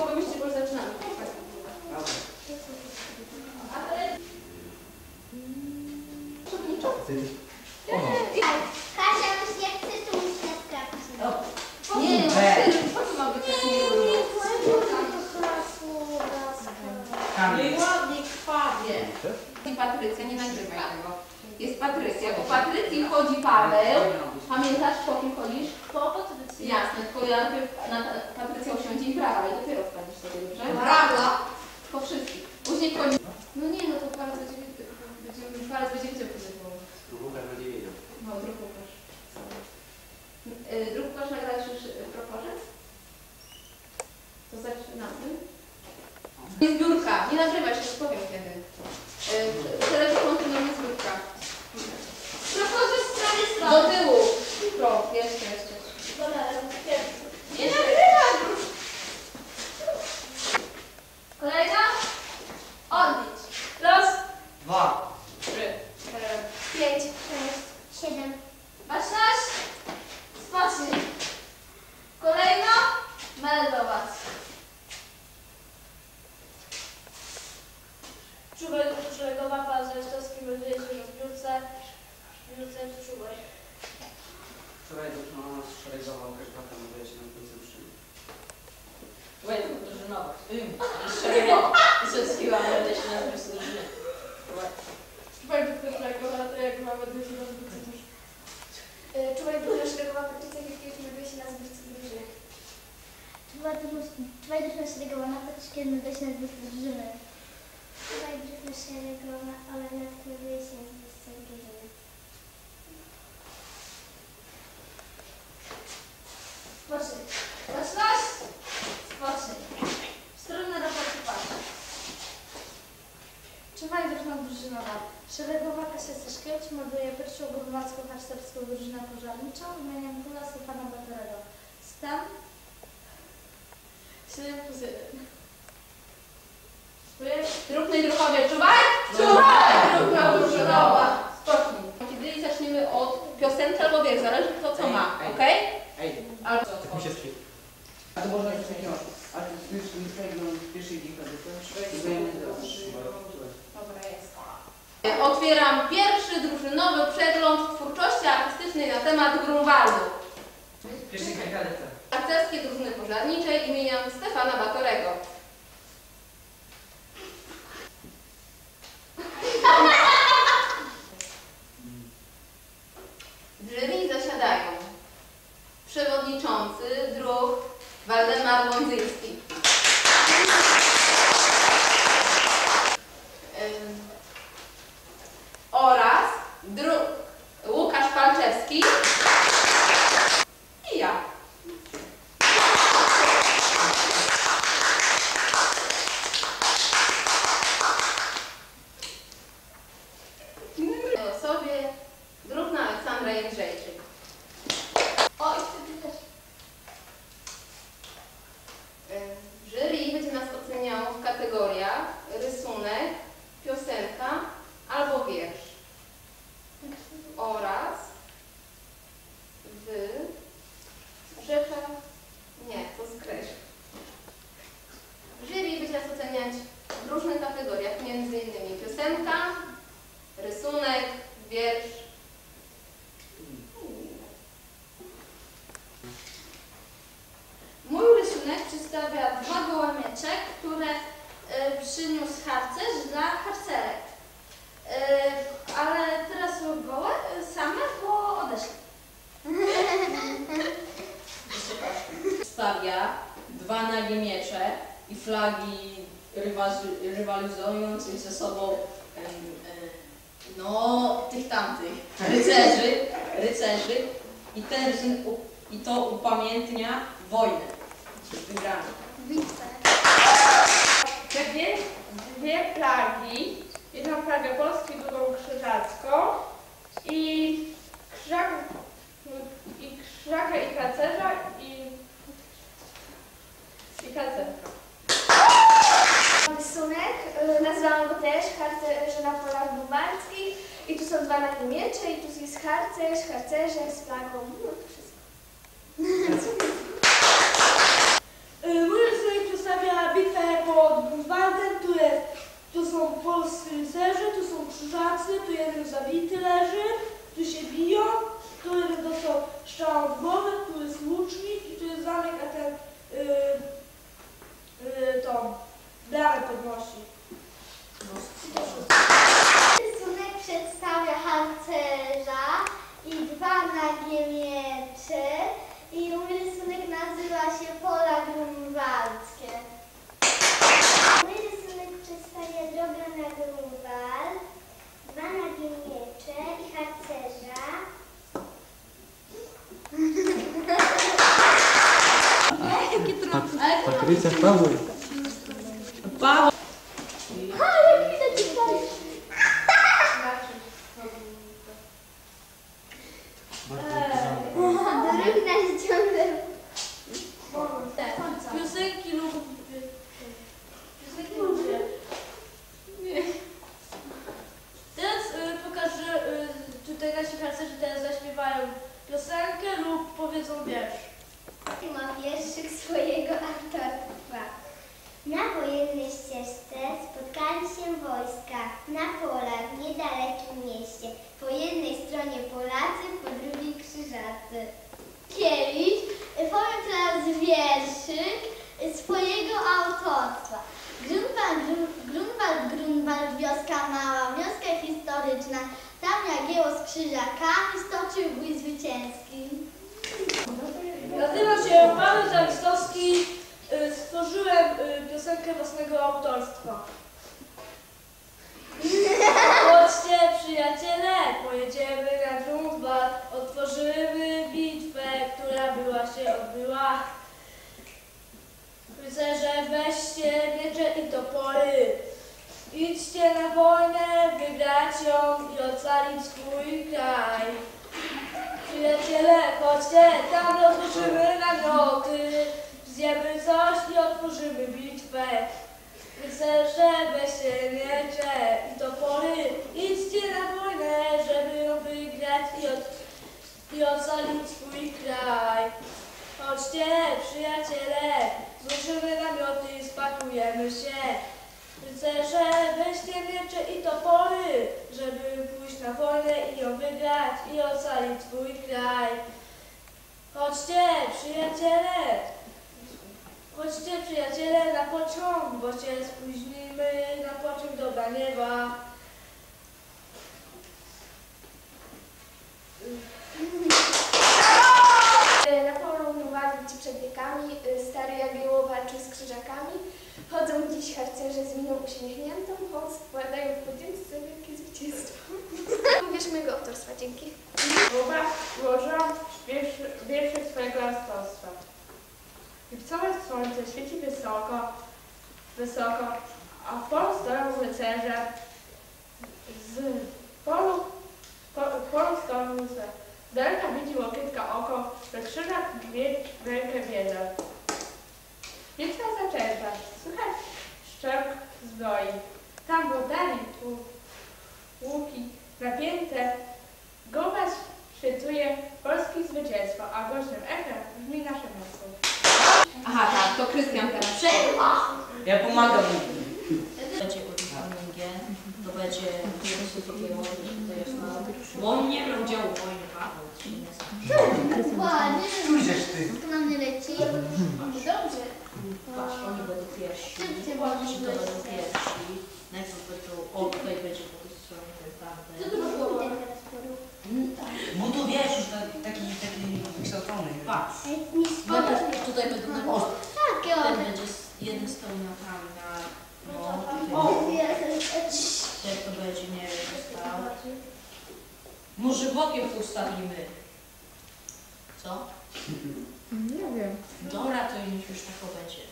połowę myśli, bo już zaczynamy. Przewodniczący. Kasia, jeśli jak chcesz, to musisz na skarbać. Nie, no, Weź. co to ma być tak? Kamil. ładnie krwawie. I Patrycja, nie nagrywaj tego. Jest Patrycja, bo Patrycji chodzi Paweł. Pamiętasz, po kim harcerską drużynę pożarniczą imieniem króla Stefana Batorego. Stan 7 plus 1. Druk i druchowie, czuwaj! Czuwaj! Drukna drużynowa. Spocznij. Kiedy zaczniemy od piosenki albo wiersz, zależy kto co ma, Ej, ej. okej? Ej, Ale mi się skrył. A to można już nie. A to już już przegląd pierwszej dziękuję. Dobra, jest. Otwieram pierwszy drużynowy przegląd twórczości artystycznej na temat Grunwaldu. Harcerskie drużyny pożarniczej imienia Stefana Batorego. Jury zasiadają przewodniczący druh Waldemar Łądzyński. Ym, oraz druh Łukasz Palczewski i ja. O sobie druhna Aleksandra Jędrzejczyk. O, i wtedy też. Ym, Jury będzie nas oceniało w kategoriach rysunek, piosenka albo wiersz oraz w rzeczach, nie, to skreśl. Jury będzie nas oceniać w różnych kategoriach, między innymi piosenka, rysunek, wiersz. Mój rysunek przedstawia dwa gołe miecze, które e, przyniósł harcerz dla harcerek. E, ale teraz są gołe, e, same, bo odeszły. Stawia dwa nagie miecze i flagi rywalizujących ze sobą no tych tamtych. Rycerzy, rycerzy. I, ten, i to upamiętnia wojnę wygraną. Dwie, dwie flagi, jedną flagę Polski, drugą krzyżacką. I krzyżak, i krzyżaka i kacerza i, i kartę. Mam rysunek, y, nazwałam go też harcerze na polach bubalskich. I tu są dwa nagie miecze, i tu jest harcerz, harcerze z flagą, no to wszystko. Y, Mój rysunek przedstawia bitwę pod Grunwaldem, tu, jest, tu są polscy rycerze, tu są krzyżacy, tu jeden zabity leży, tu się biją, tu jeden dostał strzał w głowę, tu jest łucznik i tu jest zamek, a ten... Yy, yy, tą bramę podnosi. Rysunek przedstawia harcerza i dwa nagie miecze i mój rysunek nazywa się Pola Grunwaldzkie. Mój rysunek przedstawia drogę na Grunwald, dwa nagie miecze i harcerza. Patrycja Paweł. Paweł! A, jak widać tutaj. Druk nas ciągle Piosenki lub... Piosenki lub... Teraz y, pokażę, y, tutaj nasi harcerze teraz zaśpiewają piosenkę lub powiedzą wiersz. ma wierszyk swojego autorstwa. Na wojennej ścieżce spotkali się wojska, na polach w niedalekim mieście. Po jednej stronie Polacy, po drugiej Krzyżacy. Kiewicz, powiem teraz wierszyk swojego autorstwa. Grunwald, Gru- Grunwald, Grunwald, wioska mała, wioska historyczna. Tam Jagieło z krzyżakami stoczył bój zwycięski. Nazywam się Paweł Zawistowski. Y, Stworzyłem y, piosenkę własnego autorstwa. Chodźcie przyjaciele, pojedziemy na Grunwald, otworzymy bitwę, która była się odbyła. Rycerze, weźcie miecze i topory. Idźcie na wojnę, wygrać ją i ocalić swój kraj. Przyjaciele, chodźcie, tam rozłożymy namioty. Zjemy coś i otworzymy bitwę. Rycerze, weźcie miecze i topory. Idźcie na wojnę, żeby ją wygrać i, od, i ocalić swój kraj. Chodźcie, przyjaciele, złożymy namioty i spakujemy się. Rycerze, weźcie miecze i topory, żeby pójść na wojnę i ją wygrać i ocalić swój kraj. Chodźcie, przyjaciele, chodźcie, przyjaciele, na pociąg, bo się spóźnimy na pociąg do Braniewa. Uśmiechniętą, choć składają w podzięce wielkie zwycięstwo. Mówisz mojego autorstwa, dzięki. Słowa złożyłam wierszy, wierszy swojego autorstwa. Lipcowe słońce świeci wysoko, wysoko, a w polu stoją rycerze. Z polu, po, polu stoją rycerze. Daleka widzi łokietka oko, że krzyżak miecz w rękę bierze. Bitwa zaczęta, słychać szczerk zbroi. Tam w oddali łu- łuki napięte, Głowa szczytuje polskie zwycięstwo, a głośnym echem brzmi nasze miasto. Aha, tak, to Krystian teraz. Przerwa! Ja pomagam. Będzie udział to będzie to jest na... Bo on nie brał udziału w wojnie, zna. Ładnie, Pójdziesz ty. to na mnie leci. Dobrze. Patrz, oni będą pierwsi. Ci to będą pierwsi. Najpierw będą, o tutaj będzie po tej stronie ten tamten. Bo tu wiesz, już ta- taki, taki wykształcony. Patrz. Nie Najpierw tutaj będą na O, Takie Ten one. będzie z- jeden stoi na tam, na... No, O, tutaj. Ten to będzie, nie wiem, stał. Może bokiem ustawimy. Co? Nie wiem. Dobra, to niech już tak będzie.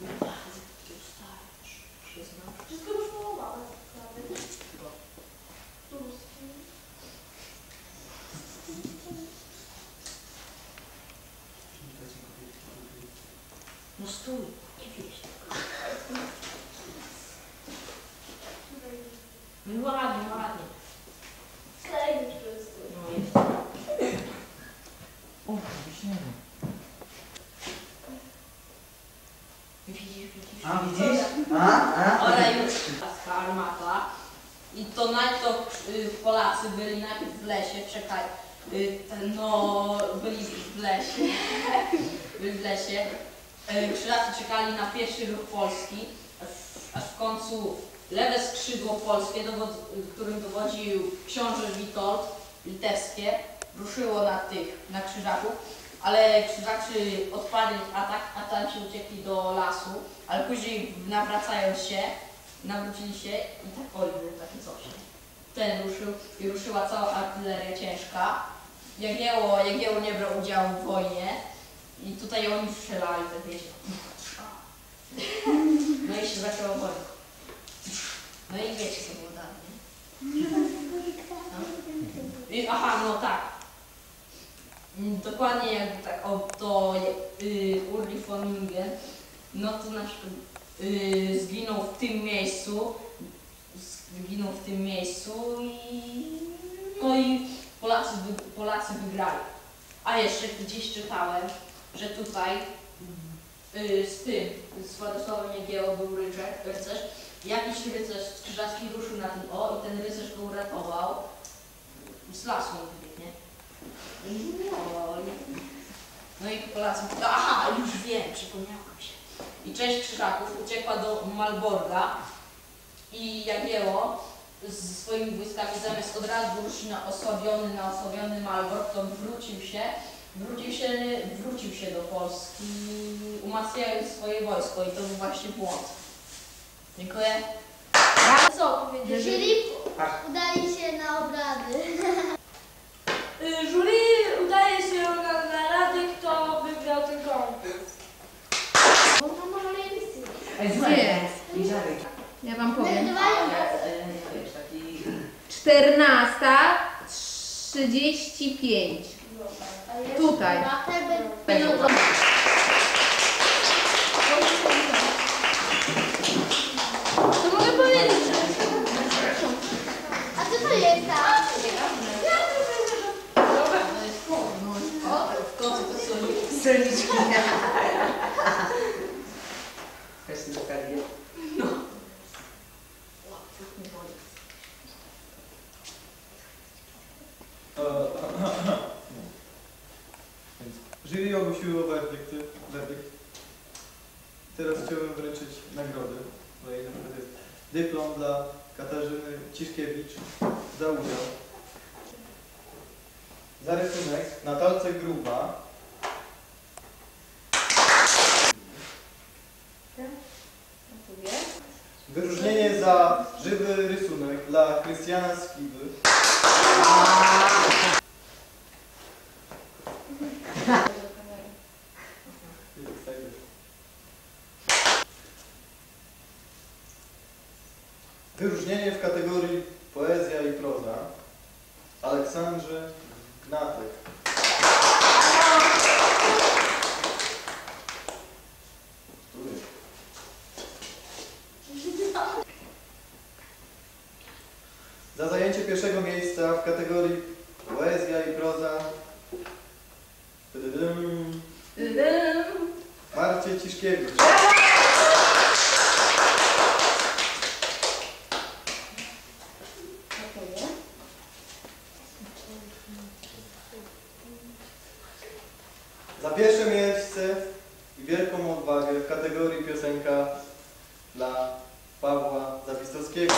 Ustawisz, się znasz. Wszystko już połowane. No stój, nie wieś. No ładnie, ładnie. Klej już wszyscy. No jest. O, wiśniemy. krzyżacy byli najpierw w lesie, y, no byli w lesie, byli w lesie. Y, Krzyżacy czekali na pierwszy ruch Polski, aż, w końcu lewe skrzydło polskie, dowod, którym dowodził książę Witold Litewskie, ruszyło na tych, na krzyżaków, ale krzyżacy odparli atak, a tam się uciekli do lasu, ale później nawracając się, nawrócili się i tak było takie coś. Ten ruszył i ruszyła cała artyleria ciężka. Jagieło, Jagieło nie brał udziału w wojnie i tutaj oni strzelali, tak wiecie. No i się zaczęła wojna. No i wiecie co było dalej, nie? No. I, aha, no tak. Mm, Dokładnie jakby tak, o, to y, Ulrich von no to na przykład y, zginął w tym miejscu, zginął w tym miejscu i no i Polacy, Polacy wygrali. A jeszcze gdzieś czytałem, że tutaj y, z tym, z Władysławem Jagiełło był rycerz, jakiś rycerz krzyżacki ruszył na tym o i ten rycerz go uratował z lasu nie? No, no i Polacy, aha, już wiem, przypomniałam się. I część krzyżaków uciekła do Malborga i Jagieło z swoimi wojskami zamiast od razu ruszyć na osłabiony, na osłabiony Malborg, to wrócił się, wrócił się, wrócił się do Polski, umacniając swoje wojsko i to był właśnie błąd. Dziękuję. Co powiedzieć? Jury udali się na obrady. Y, Jury udaje się na narady, kto wygrał ten konkurs. Ej, Gdzie? słuchaj, i żarek. Ja wam powiem. Nagrywają E, Wiesz, taki... 14.35. Tutaj. To mogę powiedzieć, że... A co to jest tam? O, w końcu to ogłosiło werdykty, werdykt. Teraz chciałbym wręczyć nagrody. Tutaj na przykład jest dyplom dla Katarzyny Ciszkiewicz za udział. Za rysunek na talce gruba. Wyróżnienie za żywy rysunek dla Krystiana Skiby. Wyróżnienie w kategorii poezja i proza Aleksandrze Gnatek. Który? Za zajęcie pierwszego miejsca w kategorii poezja i proza tydydym, Marcie Ciszkiewicz. Za pierwsze miejsce i wielką odwagę w kategorii piosenka dla Pawła Zawistowskiego.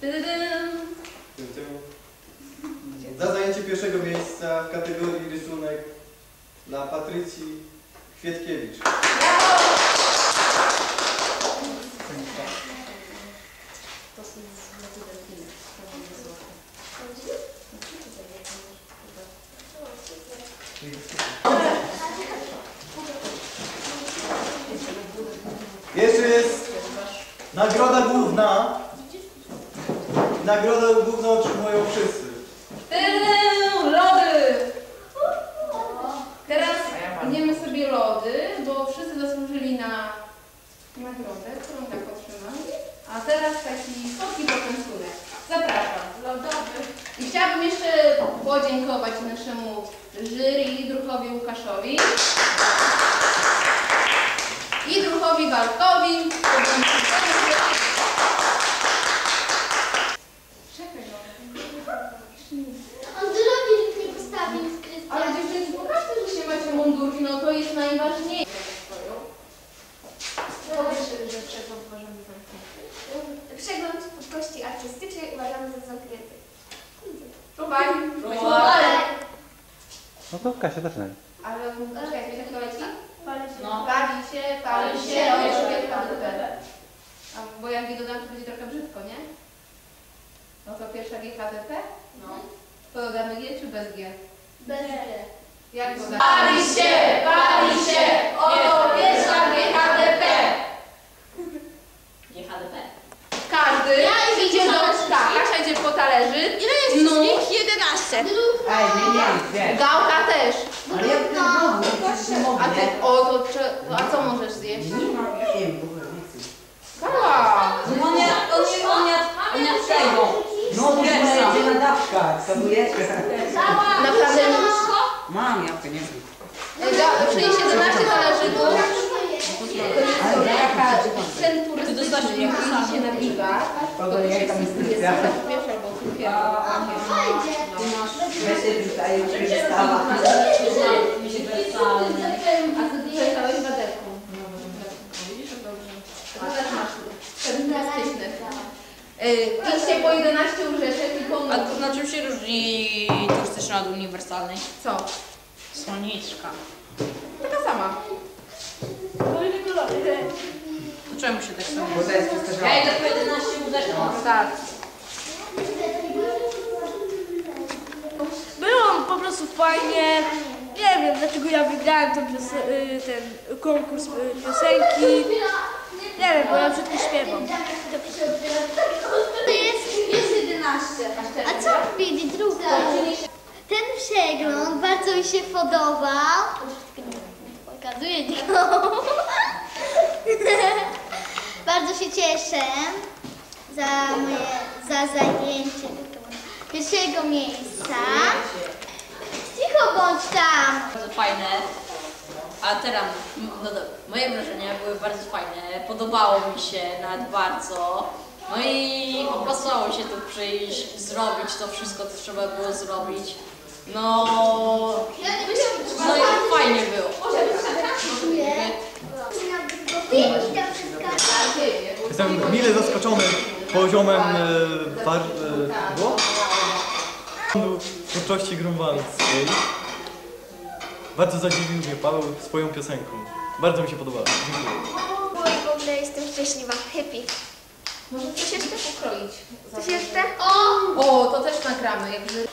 Tydydym. Tym, tym. Za zajęcie pierwszego miejsca w kategorii rysunek dla Patrycji Kwietkiewicz. Jeszcze jest nagroda główna. Nagrodę główną otrzymują wszyscy. podziękować naszemu jury, druhowi Łukaszowi i druhowi Bartkowi. To Kasia zaczynaj. Ale czekaj, jak to leci? No. Pali się, pali się, się, o, jeszcze pali się. jest HDP. A bo jak je dodam, to będzie trochę brzydko, nie? No to pierwsza G HDP? No. To dodamy G czy bez G? Bez Jak dodamy? Pali się, pali się, oto pierwsza GHDP. GHDP. Każdy idzie do tak, Kasia idzie po talerzy. Ile No. 11. Ej, nie, nie, nie. Gałka też. Ale nie mogę. A ty, o, to, no, a co możesz zjeść? Nie mam, nie wiem, chcę. Gała. On nie, on nie, on nie, on nie tego. No, bo Gersa. jedzie na dawkach, sabujeczkę. Naprawdę Mam, ja to nie wiem. Przynieś 11 talerzyków. Ten turystyczny, jak idziecie na piwa, to jest cukier. Ja się tutaj już przestała. Uniwersalny. A ty przejechałeś waderką. Dobrze. To też masz ten turystyczny. Y, Idźcie po 11 łyżeczek i po A to na czym się różni turystyczna od uniwersalnej? Co? Słoniczka. Taka sama. To czemu się tak samo? Bo to jest wszystko Ja idę po 11 łóżeczek. Tak. Było po prostu fajnie. Nie wiem, dlaczego ja wygrałem ten, y, ten konkurs y, piosenki. Nie wiem, bo ja wszystko śpiewam. To jest, jest 11. A co powiedzieć druga? Ten przegląd bardzo mi się podobał. Pokazuję go. bardzo się cieszę za moje, za zajęcie pierwszego miejsca. Cicho bądź tam. Bardzo fajne. A teraz, no dobra, moje wrażenia były bardzo fajne. Podobało mi się nawet bardzo. No i opłacało się tu przyjść, zrobić to wszystko, co trzeba było zrobić. No, no i fajnie było. Jestem mile zaskoczony poziomem e? Twórczości grunwaldzkiej. Bardzo zadziwił mnie Paweł swoją piosenką. Bardzo mi się podobało. Dziękuję. Bo i w ogóle jestem szczęśliwa. Happy. Może coś jeszcze pokroić. Coś jeszcze? O, to też nagramy. Jakby...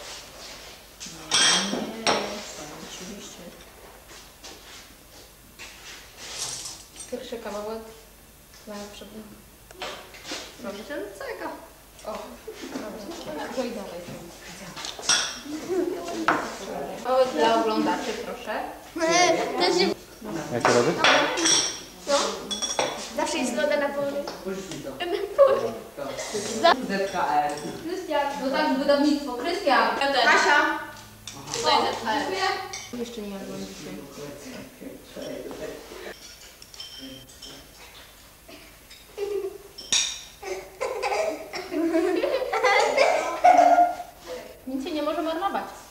Pierwszy kawałek. Najlepszy. Proszę cię, To. Kawałek dla oglądaczy, proszę. To się Jak to robisz? Zawsze jest loda na polu. ZKR. No tak, wydawnictwo. Krystian. Kasia. Tutaj też. Jeszcze nie jadłam dzisiaj. Nic się nie może marnować.